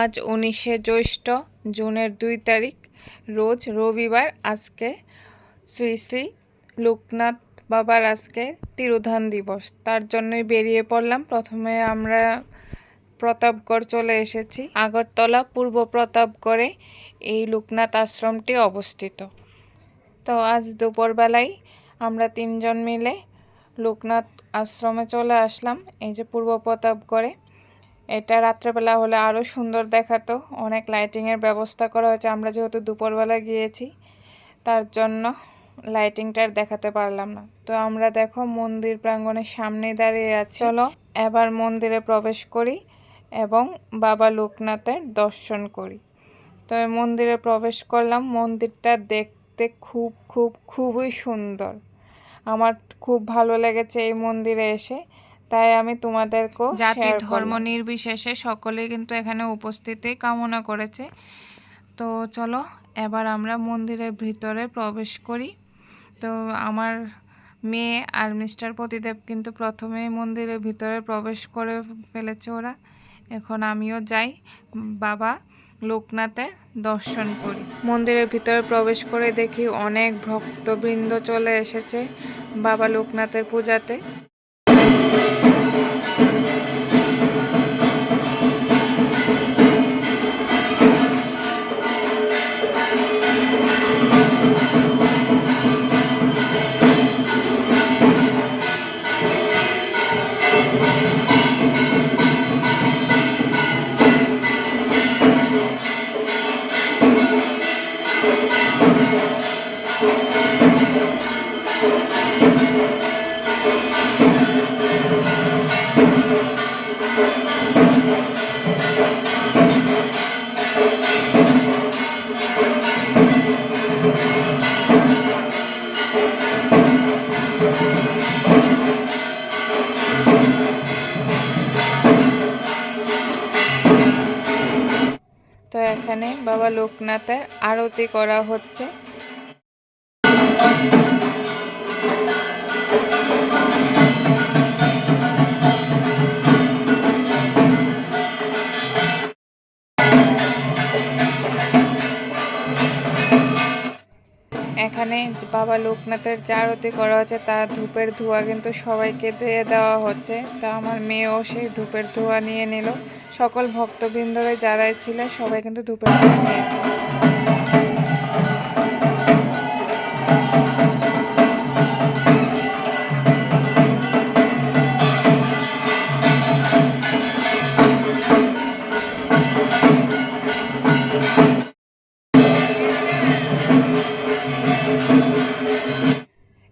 আজ উনিশে জ্যৈষ্ঠ, জুনের দুই তারিখ, রোজ রবিবার আজকে শ্রী শ্রী লোকনাথ বাবার আজকে তিরোধান দিবস। তার জন্যই বেরিয়ে পড়লাম। প্রথমে আমরা প্রতাপগড় চলে এসেছি। আগরতলা পূর্ব প্রতাপগড়ে এই লোকনাথ আশ্রমটি অবস্থিত। তো আজ দুপুরবেলায় আমরা তিনজন মিলে লোকনাথ আশ্রমে চলে আসলাম। এই যে পূর্ব প্রতাপগড়ে। এটা রাত্রেবেলা হলে আরও সুন্দর দেখাতো। অনেক লাইটিংয়ের ব্যবস্থা করা হয়েছে। আমরা যেহেতু দুপুরবেলা গিয়েছি তার জন্য লাইটিংটার দেখাতে পারলাম না। তো আমরা দেখো মন্দির প্রাঙ্গণের সামনে দাঁড়িয়ে আছি। চলো। এবার মন্দিরে প্রবেশ করি এবং বাবা লোকনাথের দর্শন করি। তো মন্দিরে প্রবেশ করলাম। মন্দিরটা দেখতে খুব খুব খুবই সুন্দর। আমার খুব ভালো লেগেছে এই মন্দিরে এসে। তাই আমি তোমাদেরকেও জাতি ধর্ম নির্বিশেষে সকলে কিন্তু এখানে উপস্থিতি কামনা করেছে। তো চলো এবার আমরা মন্দিরের ভিতরে প্রবেশ করি। তো আমার মেয়ে আর মিস্টার প্রতিদেব কিন্তু প্রথমেই মন্দিরের ভিতরে প্রবেশ করে ফেলেছে ওরা। এখন আমিও যাই বাবা লোকনাথের দর্শন করি। মন্দিরের ভিতরে প্রবেশ করে দেখি অনেক ভক্তবৃন্দ চলে এসেছে বাবা লোকনাথের পূজাতে। তো এখানে বাবা লোকনাথের আরতি করা হচ্ছে। এখানে বাবা লোকনাথের যে আরতি করা হচ্ছে তার ধূপের ধোঁয়া কিন্তু সবাইকে দিয়ে দেওয়া হচ্ছে। তা আমার মেয়েও সেই ধূপের ধোঁয়া নিয়ে নিল। সকল ভক্তবৃন্দরে যারাই ছিলেন, সবাই কিন্তু ধূপের নিয়েছে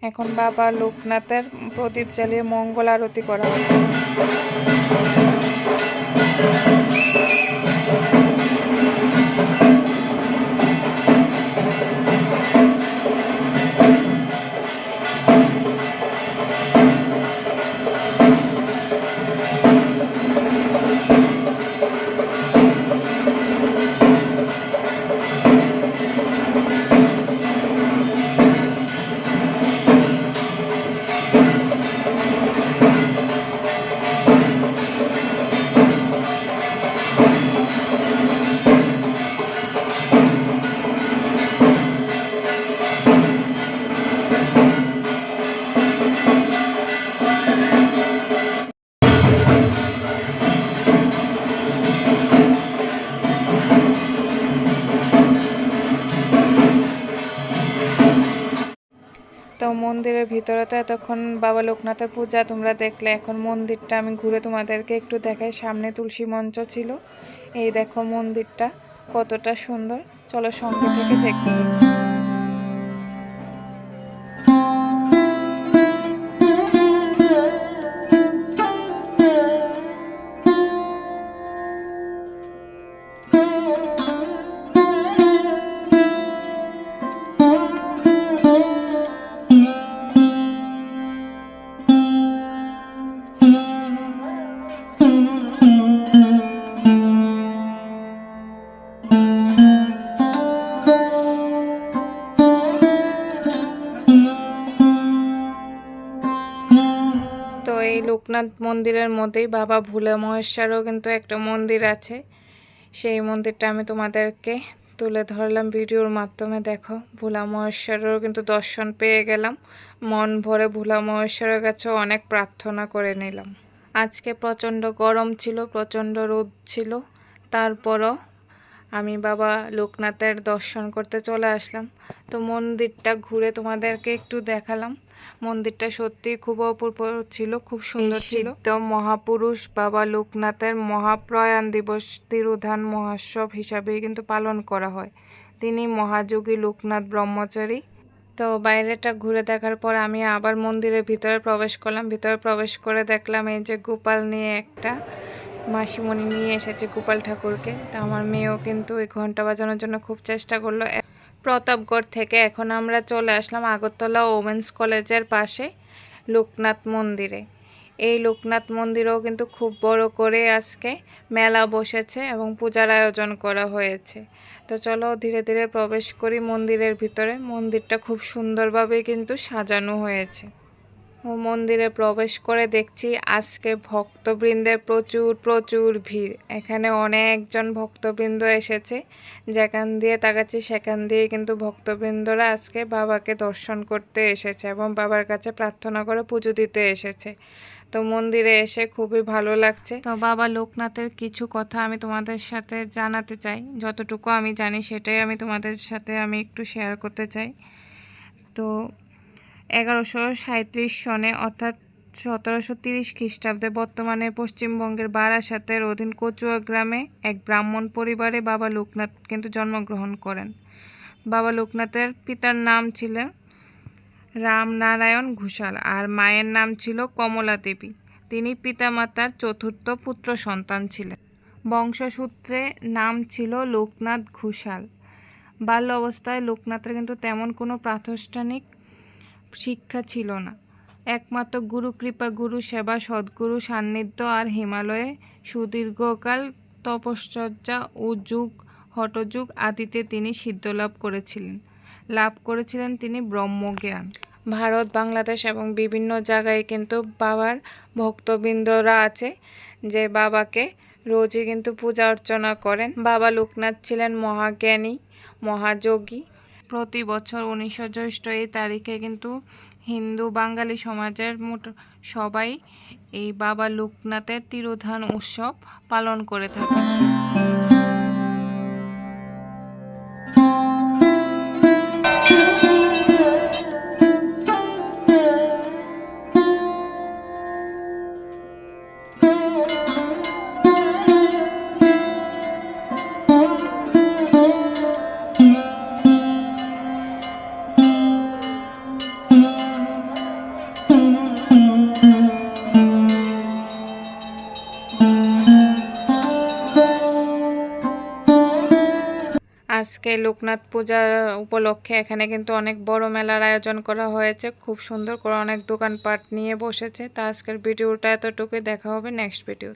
এখন বাবা লোকনাথের প্রদীপ জ্বালিয়ে মঙ্গল আরতি করা হচ্ছে তো মন্দিরের ভিতরে তো এতক্ষণ বাবা লোকনাথের পূজা, তোমরা দেখলে এখন মন্দিরটা আমি ঘুরে তোমাদেরকে একটু দেখাই। সামনে তুলসী মঞ্চ ছিল। এই দেখো মন্দিরটা কতটা সুন্দর। চলো সঙ্গে থেকে দেখতে লোকনাথ মন্দিরের মধ্যেই বাবা ভোলে মহেশ্বরও কিন্তু একটা মন্দির আছে। সেই মন্দিরটা আমি তোমাদেরকে তুলে ধরলাম ভিডিওর মাধ্যমে। দেখো, ভোলা মহেশ্বরেরও কিন্তু দর্শন পেয়ে গেলাম। মন ভরে ভোলা মহেশ্বরের কাছেও অনেক প্রার্থনা করে নিলাম। আজকে প্রচণ্ড গরম ছিল, প্রচণ্ড রোদ ছিল। তারপরও আমি বাবা লোকনাথের দর্শন করতে চলে আসলাম। তো মন্দিরটা ঘুরে তোমাদেরকে একটু দেখালাম। মন্দিরটা সত্যি খুব অপূর্ব ছিল খুব সুন্দর ছিল। তো মহাপুরুষ বাবা লোকনাথের মহাপ্রয়াণ দিবস তিরুধান মহোৎসব হিসাবে কিন্তু পালন করা হয়। তিনি মহাযোগী লোকনাথ ব্রহ্মচারী। তো বাইরেটা ঘুরে দেখার পর আমি আবার মন্দিরের ভিতরে প্রবেশ করলাম। ভিতরে প্রবেশ করে দেখলাম এই যে গোপাল নিয়ে একটা মাসিমণি নিয়ে এসেছে গোপাল ঠাকুরকে। তা আমার মেয়েও কিন্তু ওই ঘণ্টা বাজানোর জন্য খুব চেষ্টা করল। প্রতাপগড় থেকে এখন আমরা চলে আসলাম আগরতলা ওমেন্স কলেজের পাশে লোকনাথ মন্দিরে। এই লোকনাথ মন্দিরেও কিন্তু খুব বড় করে আজকে মেলা বসেছে এবং পূজার আয়োজন করা হয়েছে। তো চলো ধীরে ধীরে প্রবেশ করি মন্দিরের ভিতরে। মন্দিরটা খুব সুন্দরভাবে কিন্তু সাজানো হয়েছে। মন্দিরে প্রবেশ করে দেখছি আজকে ভক্তবৃন্দের প্রচুর প্রচুর ভিড়। এখানে অনেকজন ভক্তবৃন্দ এসেছে। যেখান দিয়ে তাকাচ্ছি, সেখান দিয়ে কিন্তু ভক্তবৃন্দরা আজকে বাবাকে দর্শন করতে এসেছে এবং বাবার কাছে প্রার্থনা করে পুজো দিতে এসেছে। তো মন্দিরে এসে খুবই ভালো লাগছে। তো বাবা লোকনাথের কিছু কথা আমি তোমাদের সাথে জানাতে চাই। যতটুকু আমি জানি সেটাই আমি তোমাদের সাথে আমি একটু শেয়ার করতে চাই। তো এগারোশো সাঁত্রিশ সনে, অর্থাৎ সতেরোশো তিরিশ খ্রিস্টাব্দে বর্তমানে পশ্চিমবঙ্গের বারাসাতের অধীন কচুয়া গ্রামে এক ব্রাহ্মণ পরিবারে বাবা লোকনাথ কিন্তু জন্মগ্রহণ করেন। বাবা লোকনাথের পিতার নাম ছিল রামনারায়ণ ঘোষাল আর মায়ের নাম ছিল কমলা দেবী তিনি পিতামাতার চতুর্থ পুত্র সন্তান ছিলেন। বংশসূত্রে নাম ছিল লোকনাথ ঘোষাল। বাল্য অবস্থায় লোকনাথের কিন্তু তেমন কোনো প্রাতিষ্ঠানিক শিক্ষা ছিল না। একমাত্র গুরু কৃপা, গুরু সেবা, সদ্গুরু সান্নিধ্য আর হিমালয়ে সুদীর্ঘকাল তপশ্চর্যা ও যুগ হটযুগ আদিতে তিনি সিদ্ধলাভ করেছিলেন। লাভ করেছিলেন তিনি ব্রহ্মজ্ঞান। ভারত, বাংলাদেশ এবং বিভিন্ন জায়গায় কিন্তু বাবার ভক্তবৃন্দরা আছে যে বাবাকে রোজই কিন্তু পূজা অর্চনা করেন। বাবা লোকনাথ ছিলেন মহাজ্ঞানী, মহাযোগী। প্রতি বছর উনিশশো জ্যৈষ্ঠ এই তারিখে কিন্তু হিন্দু বাঙালি সমাজের মোট সবাই এই বাবা লোকনাথের তিরোধান উৎসব পালন করে থাকে। আজকে লোকনাথ পূজা উপলক্ষে এখানে কিন্তু অনেক বড় মেলার আয়োজন করা হয়েছে। খুব সুন্দর করে অনেক দোকানপাট নিয়ে বসেছে। তা আজকের ভিডিওটা এতটুকুই। দেখা হবে নেক্সট ভিডিও